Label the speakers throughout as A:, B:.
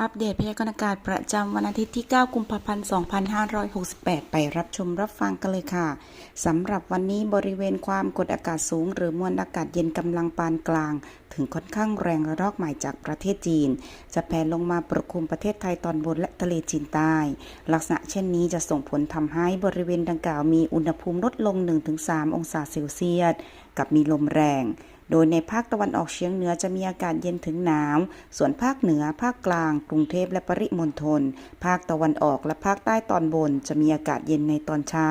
A: อัปเดตพยากรณ์อากาศประจำวันอาทิตย์ที่ 9 กุมภาพันธ์ 2568 ไปรับชมรับฟังกันเลยค่ะ สำหรับวันนี้บริเวณความกดอากาศสูง หรือมวลอากาศเย็นกำลังปานกลาง ถึงค่อนข้างแรงระลอกใหม่จากประเทศจีน จะแผ่ลงมาปกคลุมประเทศไทยตอนบนและทะเลจีนใต้ ลักษณะเช่นนี้จะส่งผลทำให้บริเวณดังกล่าวมีอุณหภูมิลดลง 1-3 องศาเซลเซียส กับมีลมแรง โดยในภาคตะวันออกเฉียงเหนือจะมีอากาศเย็นถึงหนาว ส่วนภาคเหนือ ภาคกลาง กรุงเทพและปริมณฑล ภาคตะวันออกและภาคใต้ตอนบน จะมีอากาศเย็นในตอนเช้า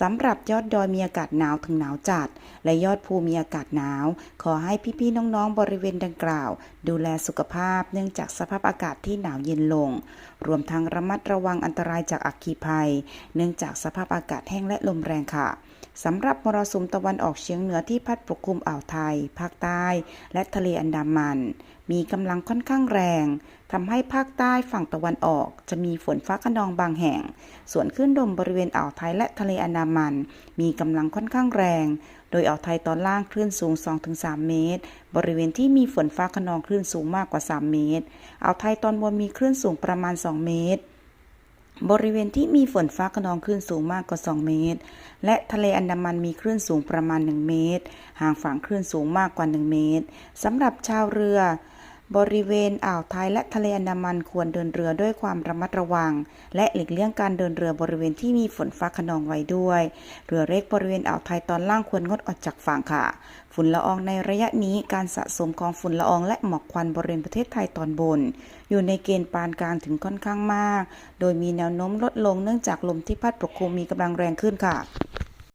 A: สำหรับยอดดอยมีอากาศหนาวถึงหนาวจัด และยอดภูมีอากาศหนาว ขอให้พี่ๆน้องๆบริเวณดังกล่าว ดูแลสุขภาพเนื่องจากสภาพอากาศที่หนาวเย็นลง รวมทั้งระมัดระวังอันตรายจากอัคคีภัย เนื่องจากสภาพอากาศแห้งและลมแรงค่ะ สำหรับมรสุมตะวันออกเฉียงเหนือที่พัดปกคลุมอ่าวไทย ภาคใต้ และทะเลอันดามัน มีกำลังค่อนข้างแรงทำให้ภาคใต้ฝั่งตะวันออกจะมีฝนฟ้าขนองบางแห่ง ส่วนคลื่นลมบริเวณอ่าวไทยและทะเลอันดามัน มีกำลังค่อนข้างแรง โดยอ่าวไทยตอนล่างคลื่นสูง 2-3 เมตร บริเวณที่มีฝนฟ้าขนองคลื่นสูงมากกว่า 3 เมตร อ่าวไทยตอนบนมีคลื่นสูงประมาณ 2 เมตร บริเวณที่มีฝนฟ้าขนองคลื่นสูงมากกว่า 2 เมตร และทะเลอันดามันมีคลื่นสูงประมาณ 1 เมตร ห่างฝั่งคลื่นสูงมากกว่า 1 เมตรสำหรับชาวเรือ บริเวณอ่าวไทยและทะเลอันดามันควรเดินเรือด้วยความระมัดระวัง และหลีกเลี่ยงการเดินเรือบริเวณที่มีฝนฟ้าขนองไว้ด้วย เรือเล็กบริเวณอ่าวไทยตอนล่างควรงดออกจากฝั่งค่ะ ฝุ่นละอองในระยะนี้การสะสมของฝุ่นละอองและหมอกควันบริเวณประเทศไทยตอนบน อยู่ในเกณฑ์ปานกลางถึงค่อนข้างมาก โดยมีแนวโน้มลดลงเนื่องจากลมที่พัดปกคลุมมีกำลังแรงขึ้นค่ะ